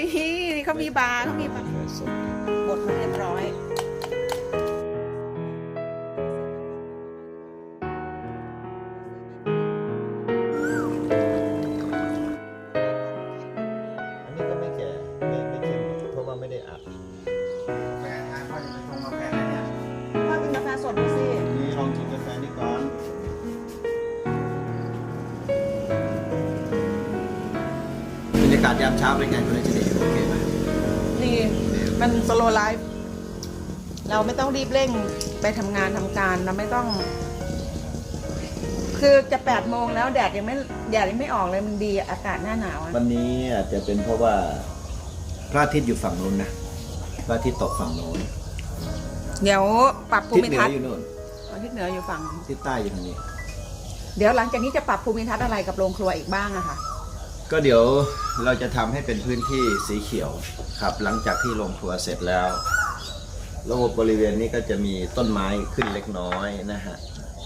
นี่เขามีบาร์เขามีบาร์บดมาเรียบร้อยอันนี้ก็ไม่แก่ไม่ไม่เข้มเพราะว่าไม่ได้อัดแฟนทานพ่อจะไปชงกาแฟแล้วเนี่ยพ่อกินกาแฟสดดูสินี่ลองชิมกาแฟนี่ก่อนบรรยากาศยามเช้าเป็นไงคุณเลชนีโอเคไหมนี่ มันสโลไลฟ์เราไม่ต้องรีบเร่งไปทำงานทำการเราไม่ต้อง คือจะแปดโมงแล้วแดดยังไม่แดดยังไม่ออกเลยมันดีอะอากาศหน้าหนาวอะวันนี้อาจจะเป็นเพราะว่าพระอาทิตย์อยู่ฝั่งนู้นนะพระอาทิตย์ตกฝั่งโน้นเดี๋ยวปรับภูทิศมิเหนืทัอศน์อยู่นู่นอ๋อทิศเหนืออยู่ฝั่ง ทิศใต้อยู่ทางนี้ เดี๋ยวหลังจากนี้จะปรับภูมิทัศน์อะไรกับโรงครัวอีกบ้างอะค่ะ ก็เดี๋ยวเราจะทำให้เป็นพื้นที่สีเขียวครับ หลังจากที่โรงครัวเสร็จแล้ว ระบบบริเวณนี้ก็จะมีต้นไม้ขึ้นเล็กน้อยนะฮะ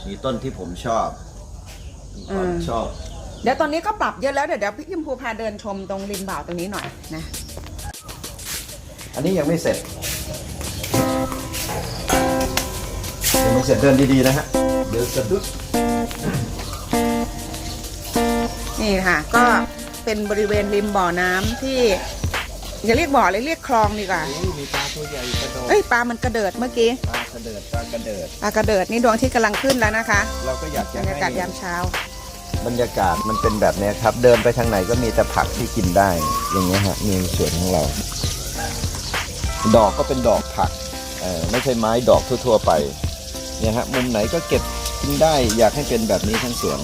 มีต้นที่ผมชอบผมอืมชอบ เดี๋ยวตอนนี้ก็ปรับเยอะแล้วเดี๋ยวเดี๋ยวพี่ยิมพูพาเดินชมตรงริมบ่าวตรงนี้หน่อยนะ อันนี้ยังไม่เสร็จยังไม่เสร็จเดินดีๆนะฮะ เดี๋ยวสะดุดนี่ค่ะก็ เป็นบริเวณริมบ่อน้ำที่อย่าเรียกบ่อเลยเรียกคลองดีกว่าอุ๊ยมีปลาตัวใหญ่กระโดดเอ้ยปลามันกระเดิดเมื่อกี้ปลากระเดิดปลากระเดิด ปลากระเดิดนี่ดวงอาที่กำลังขึ้นแล้วนะคะเราก็อยากบจะรรยากาศให้ยามเช้า บรรยากาศมันเป็นแบบเนี้ยครับ เดินไปทางไหนก็มีแต่ผักที่กินได้ อย่างเงี้ยฮะมีสวนของเรา ดอกก็เป็นดอกผักเออไม่ใช่ไม้ดอกทั่ว ๆ ไป เนี่ยฮะมุมไหนก็เก็บกินได้อยากให้เป็นแบบนี้ทั้งสวน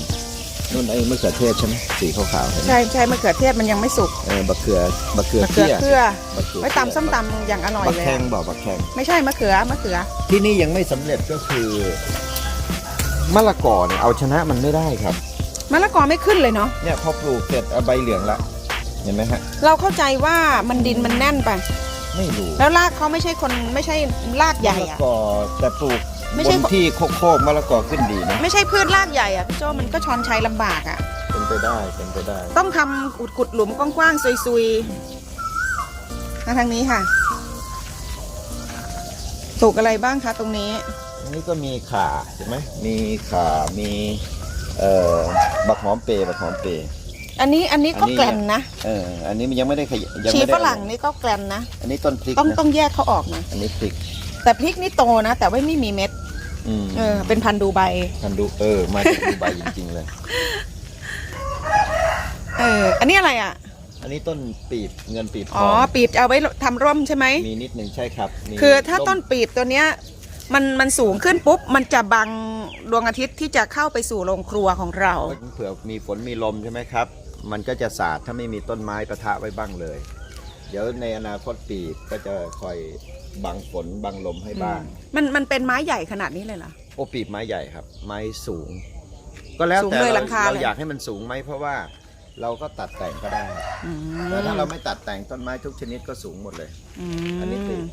นู่นไอ้มะเขือเทศใช่ไหมสีขาวๆเห็นไหมใช่ใช่มะเขือเทศมันยังไม่สุกเออบักเขือบักเขือมะเขือเที่ยเครือบักเขือไว้ตำส้มตำอย่างอร่อยบักเลยแข้งอะบอกบักแข้งไม่ใช่มะเขือมะเขือ ที่นี่ยังไม่สำเร็จก็คือมะละกอเนี่ยเอาชนะมันไม่ได้ครับ มะละกอไม่ขึ้นเลยเนาะเนี่ยพอปลูกเสร็จเอาใบเหลืองละเห็นไหมฮะเราเข้าใจว่ามันดินมันแน่นไป ไม่รู้แล้วรากเขาไม่ใช่คนไม่ใช่รากใหญ่มะละอะกอแต่ปลูก ไม่บใช่ นที่โคกๆมะละกอขึ้นดีนะ ไม่ใช่พืชรากใหญ่อะพี่โจมันก็ชอนชัยลำบากอะเป็นไปได้เป็นไปได้ ต้องทำขุดขุดๆหลุมกว้างๆซุยๆมาทางนี้ค่ะปลูกอะไรบ้างคะตรงนี้อันนี้ก็มีข่าใช่ไหมมีข่ามีเอ่อบักหอมเปรย์บักหอมเปรย์ อันนี้อันนี้ก็อันนี้ แกลนนะเอออันนี้มันยังไม่ได้ขยยังชีไม่ได้ฝรั่งนี่ก็แกลนนะอันนี้ต้นพริกต้องนะต้องแยกเขาออกนะอันนี้พริก แต่พริกนี่โตนะ แต่ว่าไม่มีเม็ดอืมเออเป็นพันธุ์ดูใบทันดูเออ มาจากดูไบจริงๆเลย เออ อันนี้อะไรอะ อันนี้ต้นปีบเงินปีบทอ๋อ องปีบจะเอาไว้ทำร่มใช่ไหม มีนิดหนึ่งใช่ครับมีคือถ้าต้นร่มปีบตัวเนี้ยมันมันสูงขึ้นปุ๊บ มันจะบังดวงอาทิตย์ที่จะเข้าไปสู่โรงครัวของเราเผื่อมีฝนมีลมใช่ไหมครับ มันก็จะสาดถ้าไม่มีต้นไม้ประทะไว้บ้างเลย เดี๋ยวในอนาคตปีบก็จะคอยบังฝนบังลมให้บ้าง มันมันเป็นไม้ใหญ่ขนาดนี้เลยเหรอ โอปีบไม้ใหญ่ครับ ไม้สูง ก็แล้วสูงแต่เลยเราหลังคาเราเลย อยากให้มันสูงไหมเพราะว่าเราก็ตัดแต่งก็ได้อืมแต่ถ้าเราไม่ตัดแต่งต้นไม้ทุกชนิดก็สูงหมดเลยอือันนี้ปีมบ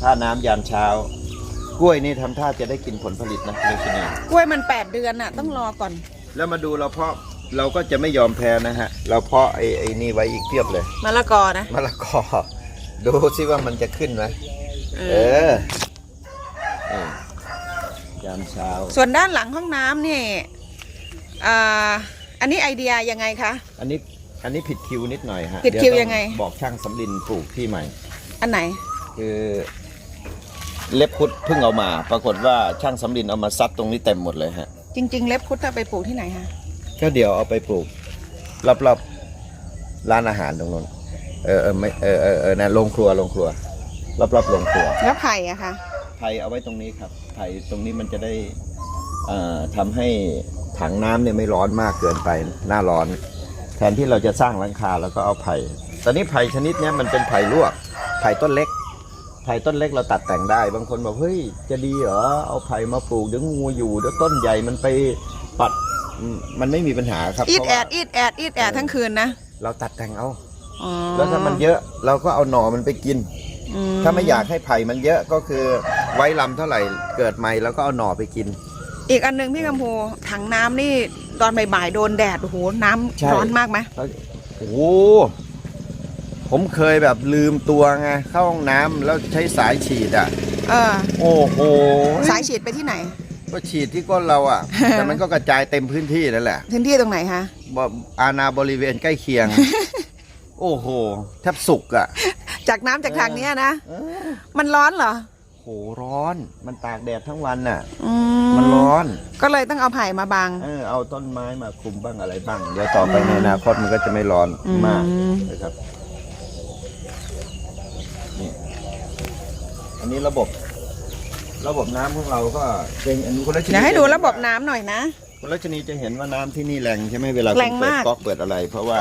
ถ้าน้ำยามเช้า กล้วยนี่ทำท่าจะได้กินผลผลิตนะเลชนีกล้วยมัน 8 เดือนน่ะ ต้องรอก่อน แล้วมาดูเราเพาะ เราก็จะไม่ยอมแพ้นะฮะ เราเพาะไอ้ไอ้นี่ไว้อีกเพียบเลยมะละกอนะมะละกอ ดูซิว่ามันจะขึ้นไหมเอเอออนี่ยามเช้า ส่วนด้านหลังห้องน้ำนี่อ่าอันนี้ไอเดียยังไงคะ อันนี้อันนี้ผิดคิวนิดหน่อยฮะผิดคิวเต้อยังไง บอกช่างสำลินปลูกที่ใหม่ อันไหน คือเล็บพุดเพิ่งเอามา ปรากฏว่าช่างสำลินเอามาซัดตรงนี้เต็มหมดเลยฮะ จริง ๆ เล็บพุทธเอาไปปลูกที่ไหนคะ ก็เดี๋ยวเอาไปปลูกรอบๆร้านอาหารตรงนั้นเออเออไม่เออเออเออนะโรงครัวโรงครัว รอบๆโรงครัวแล้วไผ่อะคะไผ่เอาไว้ตรงนี้ครับไผ่ตรงนี้มันจะได้เอ่อทำให้ถังน้ำเนี่ยไม่ร้อนมากเกินไปหน้าร้อน แทนที่เราจะสร้างหลังคาแล้วก็เอาไผ่ตอนนี้ไผ่ชนิดเนี้ยมันเป็นไผ่ลวกไผ่ต้นเล็ก ไผ่ต้นเล็กเราตัดแต่งได้ บางคนบอกเฮ้ยจะดีเหรอเอาไผ่มาปลูกเดี๋ยวงูอยู่เดี๋ยวต้นใหญ่มันไปปัดอื มมันไม่มีปัญหาครับอีดเพราะแอว่า ดอีดแอดอีดแอดทั้งคืนนะเราตัดแต่งเอา อ๋อแล้วถ้ามันเยอะเราก็เอาหน่อมันไปกินอืถ้าไม่อยากให้ไผ่มันเยอะก็คือไว้ลำเท่าไหร่เกิดใหม่แล้วก็เอาหน่อไปกิน อีกอันหนึ่งพี่กำพูถังน้ำนี่ตอนบ่ายๆโดนแดดโอ้โหน้ำใช่ ร้อนมากไหมแล้วโอ้โหผมเคยแบบลืมตัวไงเข้าห้องน้ำแล้วใช้สายฉีดอะ เออ โอ้โหสายฉีดไปที่ไหน ก็ฉีดที่ก้นเราอะ แต่มันก็กระจายเต็มพื้นที่นั่นแหละ พื้นที่ตรงไหนคะบอาณาบริเวณใกล้เคียง โอ้โหแทบสุกอะ จากน้ำจากทางเนี้ยนะ มันร้อนเหรอโหร้อน มันตากแดดทั้งวันน่ะ อืมันร้อน ก็เลยต้องเอาไผ่มาบัง เออเอาต้นไม้มาคลุมบ้างอะไรบ้าง เดี๋ยวต่อไปในอนาคตมันก็จะไม่ร้อนอืม มากนะครับนี่อันนี้ระบบ ระบบน้ำของเราก็เป็นอันนี้คุณรัชนีเดี๋ยวให้ดูระบบน้ำหน่อยนะ คุณรัชนีจะเห็นว่าน้ำที่นี่แรงใช่ไหมเวลาแรคุณงเปิดมากก๊อกเปิดอะไร เพราะว่า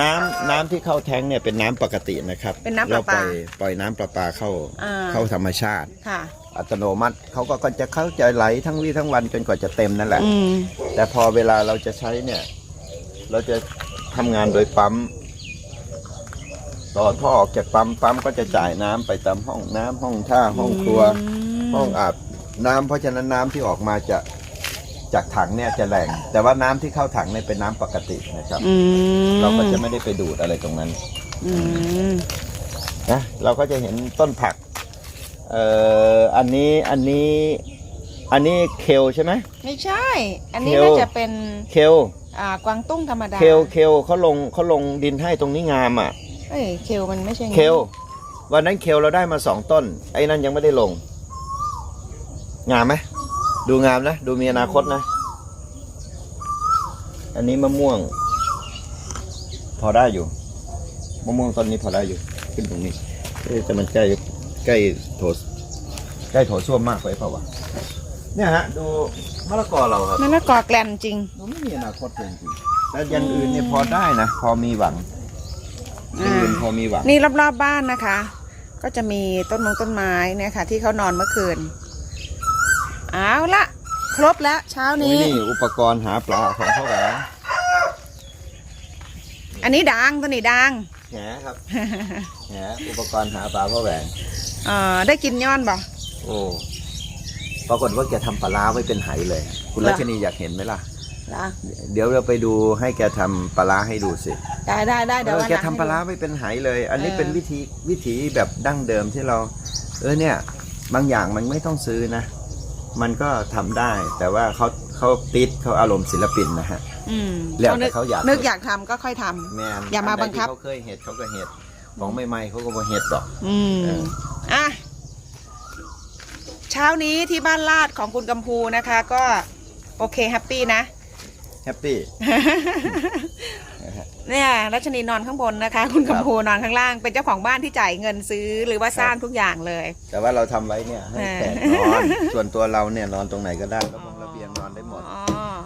น้ำน้ำที่เข้าแท้งเนี่ยเป็นน้ำปกตินะครับเป็นน้ำประเราปปาล่อยปล่อยน้ำประปาเข้าอ่า เข้าธรรมชาติ ค่ะ อัตโนมัติเขาก็ก็จะเข้าใจไหลทั้งวี่ทั้งวันจนกว่าจะเต็มนั่นแหละ อืม แต่พอเวลาเราจะใช้เนี่ย เราจะทำงานโดยปั๊ม ต่อท่อออกจากปั๊มปั๊มก็จะจ่ายน้ำไปตามห้องน้ำห้องท่าห้องครัว ห้องอาบน้ำเพราะฉะนั้นน้ำที่ออกมาจะจากถังเนี่ยจะแรงแต่ว่าน้ำที่เข้าถังเนี่ยเป็นน้ำปกตินะครับ อืมเราก็จะไม่ได้ไปดูดอะไรตรงนั้นอืมนะเราก็จะเห็นต้นผักเอ่ออันนี้อันนี้อันนี้เคลใช่ไหม ไม่ใช่ อันนี้เคลน่าจะเป็นเคลอ่ากวางตุ้งธรรมดาเคลเคลเขาลงเขาลงดินให้ตรงนี้งามอะ เอ้ยเคลมันไม่ใช่ไงเคลวันนั้นเคลเราได้มาสองต้น ไอ้นั่นยังไม่ได้ลง งามไหมดูงามนะ ดูมีอนาคตนะ อันนี้มะม่วง พอได้อยู่ มะม่วงต้นนี้พอได้อยู่ ขึ้นตรงนี้เอ๊ะแต่มันใกล้ใกล้โถใกล้โถส้วมมากไปเปล่าวะเนี่ยฮะ ดูมะละกอเราครับมะละกอแกลนจริงดูไม่มีอนาคตเลยจริงๆแต่อยังอื่นเนี่ยพอได้นะ พอมีหวังอย่างอื่นพอมีหวังนี่รอบๆบบ้านนะคะ ก็จะมีต้นมงต้นไม้เนี่ยค่ะ ที่เขานอนเมื่อคืน เอาละครบแล้วเช้าโอ้ยนี้ นี่อุปกรณ์หาปลาของเขาแหวนอันนี้ดังตัวนี้ดังแหครับแหอุปกรณ์หาปลาพ่อแหวนเอ่อได้กินย้อนบ่โอ้ปรากฏว่าแกทำปลาร้าไว้เป็นไหเลย คุณเหรอรัชนีอยากเห็นไหมล่ะละเดี๋ยวเราไปดูให้แกทำปลาร้าให้ดูสิ ได้ได้ได้เอเดี๋ยวอวันแกหลังทำปลาร้าไว้เป็นไหเลย อันนี้เออเป็นวิธีวิถีแบบดั้งเดิมที่เรา เออเนี่ย บางอย่างมันไม่ต้องซื้อนะ มันก็ทำได้ แต่ว่าเขาเขาติดเขาอารมณ์ศิลปินนะฮะอืมแล้วแต่เขาอยากนึกอยากทำก็ค่อยทำแม่นอย่ามาบังคับอันใดที่เขาเคยเห็ดเขาก็เห็ดของใหม่ๆเขาก็มาเห็ดหรอก อืมเอออะเช้านี้ที่บ้านลาดของคุณกัมพูนะคะ ก็โอเคแฮปปี้นะ แฮปปี้ เนี่ยรัชนีนอนข้างบนนะคะ คุณกัมพูนอนข้างล่าง เป็นเจ้าของบ้านที่จ่ายเงินซื้อหรือว่าสร้างทุกอย่างเลย แต่ว่าเราทำไว้เนี่ยให้เออแขกนอน ส่วนตัวเราเนี่ยนอนตรงไหนก็ได้ระบงระเบียงนอนได้หมดอ๋อ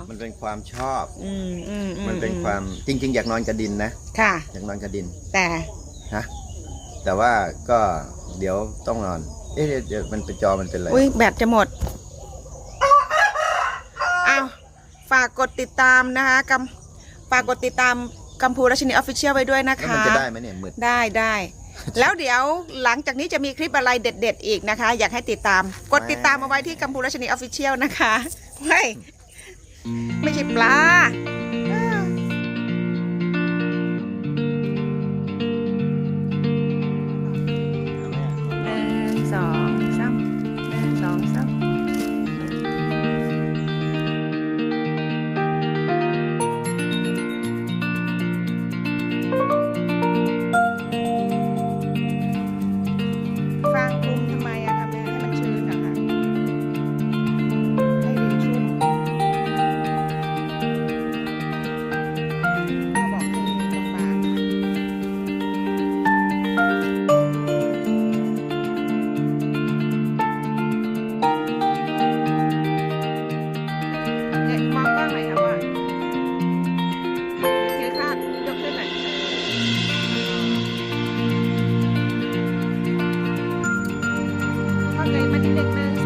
มันเป็นความชอบ อืมอืมอืมันเป็นความจริง ๆ อยากนอนกระดินนะค่ะ อยากนอนกระดินแต่ ฮะแต่ว่าก็เดี๋ยวต้องนอน เอ๊ะเดี๋ยวมันเป็นจอมันเป็นอะไรอุ้ยแบตจะหมดอ้าวฝา กกดติดตามนะคะกัมฝากกดติดตามกัมพูรัชนีออฟฟิเชียลไว้ด้วยนะแล้วคะมันจะได้ไหมเนี่ยมืดได้ได้ แล้วเดี๋ยวหลังจากนี้จะมีคลิปอะไรเด็ด ๆ อีกนะคะ อยากให้ติดตาม กดติดตามเอาไว้ที่กัมพูรัชนีออฟฟิเชียลนะคะไม่ไม่ใช่ปลา Nick Manson.